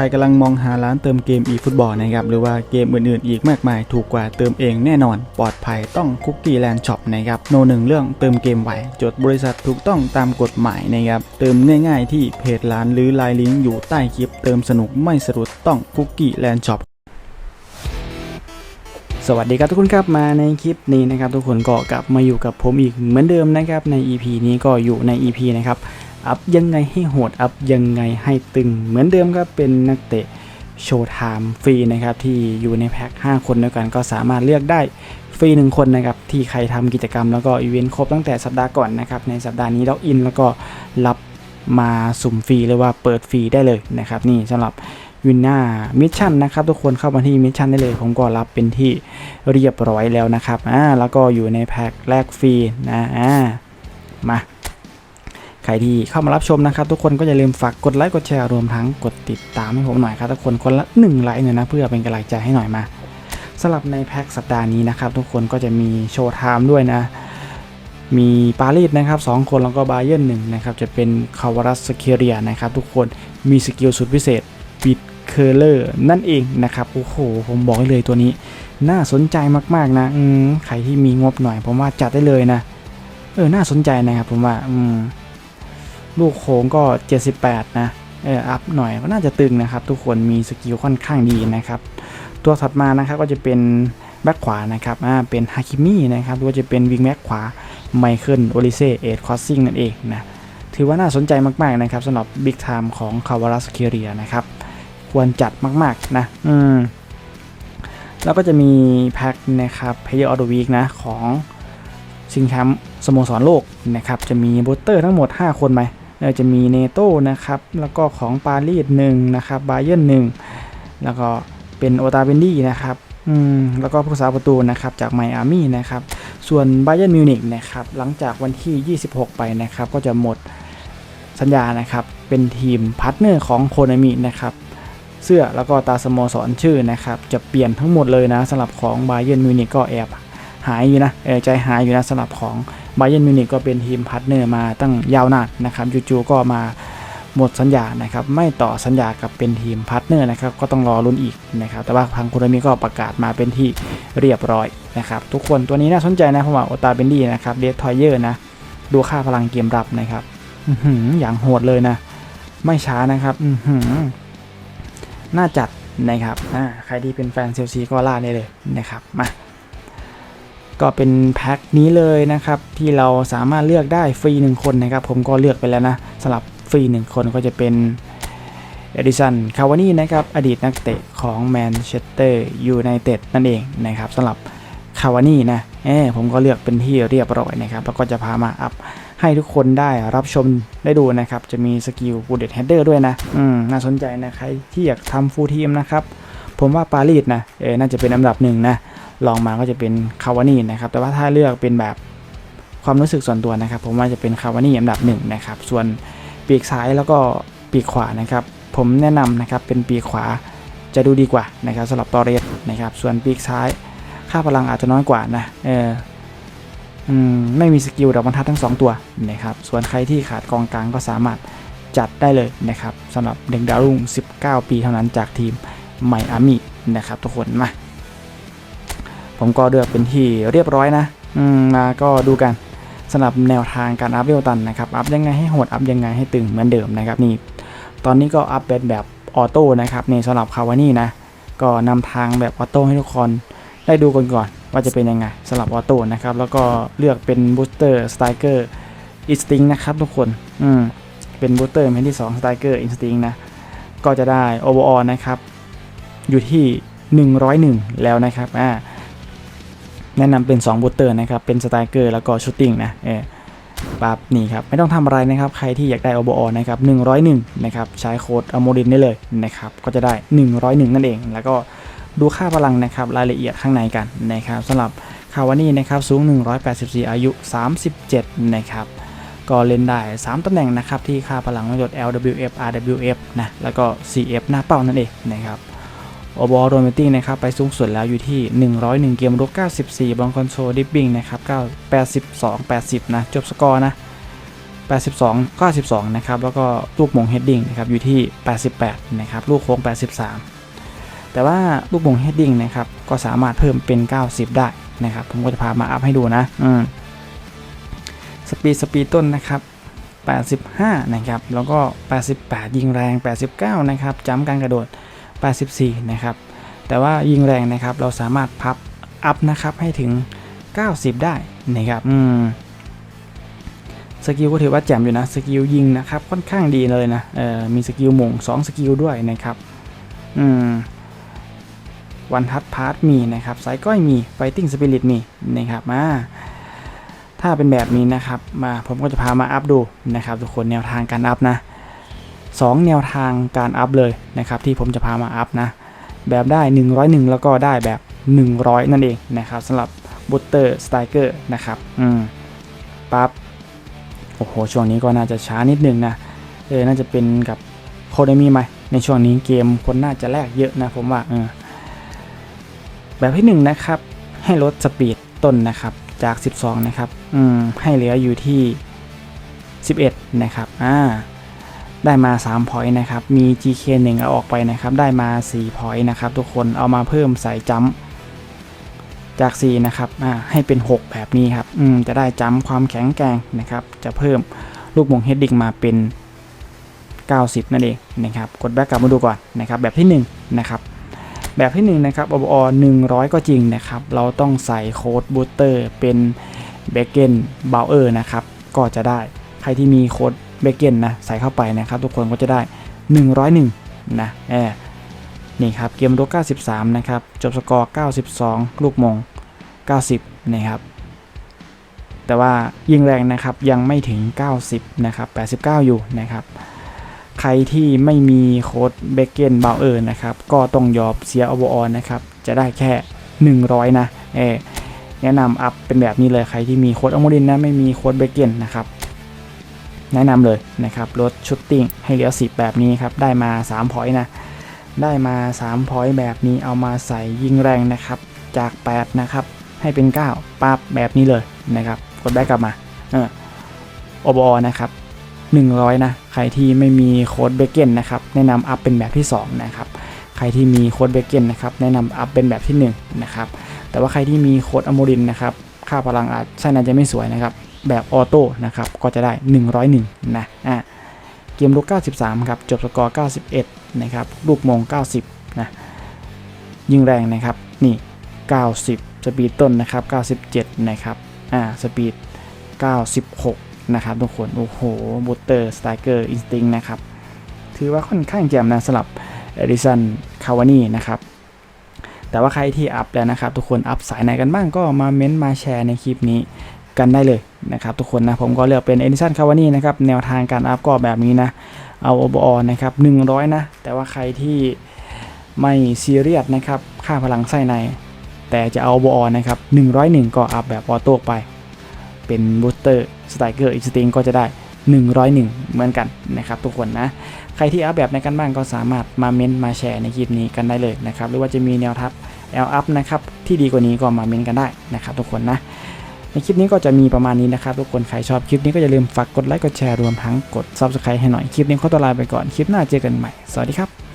ใครกำลังมองหาร้านเติมเกม eFootball นะครับหรือว่าเกมอื่นๆ อีกมากมายถูกกว่าเติมเองแน่นอน ปลอดภัยต้องคุกกี้แลนด์ช็อปนะครับโนหนึ่งเรื่องเติมเกมไหวจดบริษัทถูกต้องตามกฎหมายนะครับเติมง่ายๆ ที่เพจร้านหรือไลน์ลิงก์อยู่ใต้คลิป เติมสนุกไม่สะดุดต้องคุกกี้แลนด์ช็อปสวัสดีครับทุกคนครับมาในคลิปนี้นะครับทุกคนก็กลับมาอยู่กับผมอีกเหมือนเดิมนะครับใน EP นี้ก็อยู่ใน EP นะครับ อัพยังไงให้โหด อัพยังไงให้ตึง เหมือนเดิมครับเป็นนักเตะโชว์ไทม์ฟรีนะครับที่อยู่ในแพ็ค5คนด้วยกันก็สามารถเลือกได้ฟรี1คนนะครับที่ใครทำกิจกรรมแล้วก็อีเวนต์ครบตั้งแต่สัปดาห์ก่อนนะครับในสัปดาห์นี้ล็อกอินแล้วก็รับมาสุ่มฟรีหรือว่าเปิดฟรีได้เลยนะครับนี่สำหรับวินหน้ามิชชั่นนะครับทุกคนเข้ามาที่มิชชั่นได้เลย ผมก็รับเป็นที่เรียบร้อยแล้วนะครับอ่าแล้วก็อยู่ในแพ็คแรกฟรีนะอ่ามา ครที่เข้ามารับชมนะครับ ทุกคนก็อย่าลืมฝากกดไลค์กดแชร์รวมทั้งกดติดตามให้ผมหน่อยครับทุกคนคนละ1ไลค์เนี่อยนะเพื่อเป็นกำลังใจให้หน่อยมาสำหรับในแพ็คสัปดาห์นี้นะครับ ทุกคนก็จะมีโชว์ไทม์ด้วยนะ มีปารีสนะครับสองคนแล้วก็บาเยิร์นหนึ่งนะครับจะเป็นคาวารัสเคเรียนะครับทุกคนมีสกิลสุดพิเศษบิดเคอร์เลอร์นั่นเองนะครับโอ้โหผมบอกให้เลยตัวนี้ น่าสนใจมากๆนะใครที่มีงบหน่อย ผมว่าจัดได้เลยนะเออน่าสนใจนะครับผมว่าอืม ลูกโค้งก็ 78 นะเอออัพหน่อยก็น่าจะตึงนะครับ ทุกคนมีสกิลค่อนข้างดีนะครับ ตัวถัดมานะครับก็จะเป็นแบ็คขวานะครับอ่าเป็นฮาคิมินะครับหรือว่าจะเป็นวิงแบ็คขวาไมเคิลโอลิเซเอ็ดคอสซิงนั่นเองนะถือว่าน่าสนใจมากๆนะครับสำหรับบิ๊กไทม์ของคาวารัสเคเรียนะครับ ควรจัดมากๆนะอืมแล้วก็จะมีแพ็คนะครับ Player of the Week นะของซิงแคมป์สโมสรโลกนะครับจะมีบูสเตอร์ทั้งหมด 5 คนไหม เออจะมีเนโต้นะครับ แล้วก็ของปารีสหนึ่งนะครับบาเย r ร์หนึ่งแล้วก็เป็นโอตาเบนดี้นะครับอืมแล้วก็ผู้สาประตูนะครับจากไมอามี่นะครับ ส่วนบาเย r n มิวนิกนะครับหลังจากวันที่ 26 ไปนะครับ ก็จะหมดสัญญานะครับ เป็นทีมพาร์ทเนอร์ของโคนามินะครับเสื้อแล้วก็ตาสโมสรชื่อนะครับ จะเปลี่ยนทั้งหมดเลยนะสำหรับของบาเย r n มิวนิกก็แอบหายอยู่นะเออใจหายอยู่นะสำหรับของ บเย r n มิวนิกก็เป็นทีมพาร์ทเนอร์มาตั้งยาวนานนะครับจู่ๆก็มาหมดสัญญานะครับไม่ต่อสัญญากับเป็นทีมพาร์ทเนอร์นะครับก็ต้องรอรุ่นอีกนะครับแต่ว่าทางโคนามิก็ประกาศมาเป็นที่เรียบร้อยนะครับทุกคนตัวนี้น่าสนใจนะเพราะว่าโอตาเบนดี้นะครับเดททอยเยอร์นะดูค่าพลังเกมรับนะครับอื้อหือย่างโหดเลยนะ ไม่ช้านะครับอือหือน่าจัดนะครับใครที่เป็นแฟนเซลซีก็ล่าได้เลยนะครับมา ก็เป็นแพ็คนี้เลยนะครับที่เราสามารถเลือกได้ฟรีหนึ่งคนนะครับ ผมก็เลือกไปแล้วนะสำหรับฟรีหนึ่งคนก็จะเป็นเอดิสันคาวานี่นะครับอดีตนักเตะของแมนเชสเตอร์ยูไนเต็ดนั่นเองนะครับสำหรับคาวานี่นะเออผมก็เลือกเป็นที่เรียบร้อยนะครับแล้วก็จะพามาอัพให้ทุกคนได้รับชมได้ดูนะครับ จะมีสกิลบูเดตเฮดเดอร์ด้วยนะ อืม น่าสนใจนะ ใครที่อยากทำฟูลทีมนะครับ ผมว่าปารีสนะ เออน่าจะเป็นอันดับหนึ่งนะ ลองมาก็จะเป็นคาวานี่นะครับแต่ว่าถ้าเลือกเป็นแบบความรู้สึกส่วนตัวนะครับ ผมว่าจะเป็นคาวานี่อันดับหนึ่งนะครับ ส่วนปีกซ้ายแล้วก็ปีกขวานะครับ ผมแนะนำนะครับเป็นปีกขวาจะดูดีกว่านะครับสำหรับตอเรสนะครับ ส่วนปีกซ้ายค่าพลังอาจจะน้อยกว่านะเออไม่มีสกิลดอกบรรทัดทั้ง 2 ตัวนะครับ ส่วนใครที่ขาดกองกลางก็สามารถจัดได้เลยนะครับสำหรับเด็กดาวรุ่ง 19 ปีเท่านั้นจากทีมไมอามี่นะครับทุกคนมา ผมก็เลือกเป็นที่เรียบร้อยนะอืมมาก็ดูกันสำหรับแนวทางการอัพเวลตันนะครับ อัพยังไงให้โหด อัพยังไงให้ตึงเหมือนเดิมนะครับนี่ ตอนนี้ก็อัพเป็นแบบออโต้นะครับในสำหรับคาวานี่นะ ก็นำทางแบบออโต้ให้ทุกคนได้ดูกันก่อนว่าจะเป็นยังไงสำหรับออโต้นะครับ แล้วก็เลือกเป็นบูสเตอร์สไตเกอร์อินสติ้งนะครับทุกคน อืม เป็นบูสเตอร์เป็นที่2สไตเกอร์อินสติ้งนะ ก็จะได้โอเวอร์นะครับ อยู่ที่ 101 แล้วนะครับ อ่า แนะนำเป็น2บูสเตอร์นะครับ เป็นสไตเกอร์แล้วก็ชูตติ้งนะเออปั๊บนี่ครับ ไม่ต้องทำอะไรนะครับ ใครที่อยากได้อเวอนะครับ101 นะครับ ใช้โค้ดอโมดินได้เลยนะครับ ก็จะได้ 101 นั่นเอง แล้วก็ดูค่าพลังนะครับ รายละเอียดข้างในกันนะครับสำหรับคาวานี่นะครับสูง 184 อายุ 37 นะครับ ก็เล่นได้ 3 ตำแหน่งนะครับ ที่ค่าพลังไม่ลด LWF RWF นะ แล้วก็ CF หน้าเป้านั่นเองนะครับ โอบอลโรเมติ้งนะครับไปสูงสุดแล้วอยู่ที่ 101 เกมรุก94 บอลคอนโทรลดิปปิ้งนะครับ9 82 80 นะ จบสกอร์นะ 82 92 นะครับ แล้วก็ลูกมงเฮดดิ้งนะครับอยู่ที่ 88 นะครับ ลูกโค้ง 83 แต่ว่าลูกมงเฮดดิ้งนะครับ ก็สามารถเพิ่มเป็น 90 ได้นะครับ ผมก็จะพามาอัพให้ดูนะอืมสปีดสปีดต้นนะครับ85 นะครับ แล้วก็ 88 ยิงแรง 89 นะครับจ้ำการกระโดด 84 นะครับ แต่ว่ายิงแรงนะครับเราสามารถพับอัพนะครับให้ถึง 90 ได้นะครับอืมสกิลก็ถือว่าแจ่มอยู่นะสกิลยิงนะครับค่อนข้างดีเลยนะเออมีสกิลหม่ง2สกิลด้วยนะครับอืมวันทัดพาร์ทมีนะครับสายก้อยมีไฟติ้งสปิริตมีนะครับมาถ้าเป็นแบบนี้นะครับมาผมก็จะพามาอัพดูนะครับ ทุกคนแนวทางการอัพนะ สองแนวทางการอัพเลยนะครับที่ผมจะพามาอัพนะแบบได้ 101 แล้วก็ได้แบบ 100 นั่นเองนะครับสำหรับบูตเตอร์สไตเกอร์นะครับอืมปั๊บโอ้โห ช่วงนี้ก็น่าจะช้านิดนึงนะเออน่าจะเป็นกับโคดมีไหมในช่วงนี้เกมคนน่าจะแลกเยอะนะผมว่าเออแบบที่1นะครับให้ลดสปีดต้นนะครับจาก 12 นะครับอืมให้เหลืออยู่ที่ 11 นะครับอ่า ได้มา3 point นะครับ มี GK1 เอาออกไปนะครับ ได้มา4 point นะครับทุกคน เอามาเพิ่มใส่จัมจาก 4 นะครับ อ่า ให้เป็น 6 แบบนี้ครับ อืม จะได้จัมความแข็งแกร่งนะครับ จะเพิ่มลูกมงเฮดดิ้งมาเป็น 90 นั่นเองนะครับ กดแบ็กกลับมาดูก่อนนะครับ แบบที่1นะครับ แบบที่1นะครับ OBO 100 ก็จริงนะครับ เราต้องใส่โค้ดบูตเตอร์เป็นเบเกนเบลเออร์นะครับ ก็จะได้ ใครที่มีโค้ด เบเกนนะใส่เข้าไปนะครับทุกคนก็จะได้ 101นะเออนี่ครับเกมโด93 นะครับ จบสกอร์ 92 ลูกมง 90 นะครับ แต่ว่ายิงแรงนะครับยังไม่ถึง 90 นะครับ 89 อยู่นะครับ ใครที่ไม่มีโค้ดเบเกนเบลเออร์นะครับ ก็ต้องยอมเสียอวอนะครับ จะได้แค่ 100 นะเอแนะนำอัพเป็นแบบนี้เลยใครที่มีโค้ดอมรินนะไม่มีโค้ดเบเกนนะครับ แนะนำเลยนะครับลดชุดติ้งให้เหลือ 10 แบบนี้ครับ ได้มา3พอยต์นะ ได้มา3พอยต์แบบนี้เอามาใส่ยิงแรงนะครับ จาก 8 นะครับ ให้เป็น 9ปั๊บแบบนี้เลยนะครับกดแบ็กกลับมาเอออบอนะครับ100 นะ ใครที่ไม่มีโค้ดเบเกนนะครับ แนะนำอัพเป็นแบบที่ 2 นะครับ ใครที่มีโค้ดเบเกนนะครับ แนะนำอัพเป็นแบบที่ 1 นะครับ แต่ว่าใครที่มีโค้ดอโมรินนะครับ ค่าพลังอาจใช่น่าจะไม่สวยนะครับ แบบออโต้นะครับก็จะได้ 101 นะอะเกมลุก 93 ครับ จบสกอร์ 91 นะครับ ลูกมง 90 นะ ยิงแรงนะครับ นี่ 90 สปีดต้นนะครับ 97 นะครับ อ่า สปีด 96 นะครับ ทุกคน โอ้โหบูเตอร์ สไตเกอร์ อินสติ้งนะครับ ถือว่าค่อนข้างแจ่มนะสำหรับเอดิสัน คาวานี่นะครับ แต่ว่าใครที่อัพแล้วนะครับ ทุกคน อัพสายไหนกันบ้างก็มาเม้นต์มาแชร์ในคลิปนี้ กันได้เลยนะครับทุกคนนะผมก็เลือกเป็น Edison c a v a n i นะครับแนวทางการอัพก็แบบนี้นะเอา OBO นะครับ100 นะ แต่ว่าใครที่ไม่ซีเรียสนะครับค่าพลังไส้ใน แต่จะเอา OBO นะครับ101 ก็อัพแบบออโต้ไป เป็นบูสเตอร์สไตเกอร์อิสติงก็จะได้ 101 เหมือนกันนะครับทุกคนนะ ใครที่อัพแบบในกันบ้างก็สามารถมาเม้นต์มาแชร์ในคลิปนี้กันได้เลยนะครับหรือว่าจะมีแนวทับ L up นะครับที่ดีกว่านี้ก็มาเม้นต์กันได้นะครับทุกคนนะ คลิปนี้ก็จะมีประมาณนี้นะครับทุกคนใครชอบคลิปนี้ก็อย่าลืมฝากกดไลค์กดแชร์รวมทั้งกด Subscribe ให้หน่อยคลิปนี้ขอตัวลาไปก่อนคลิปหน้าเจอกันใหม่สวัสดีครับ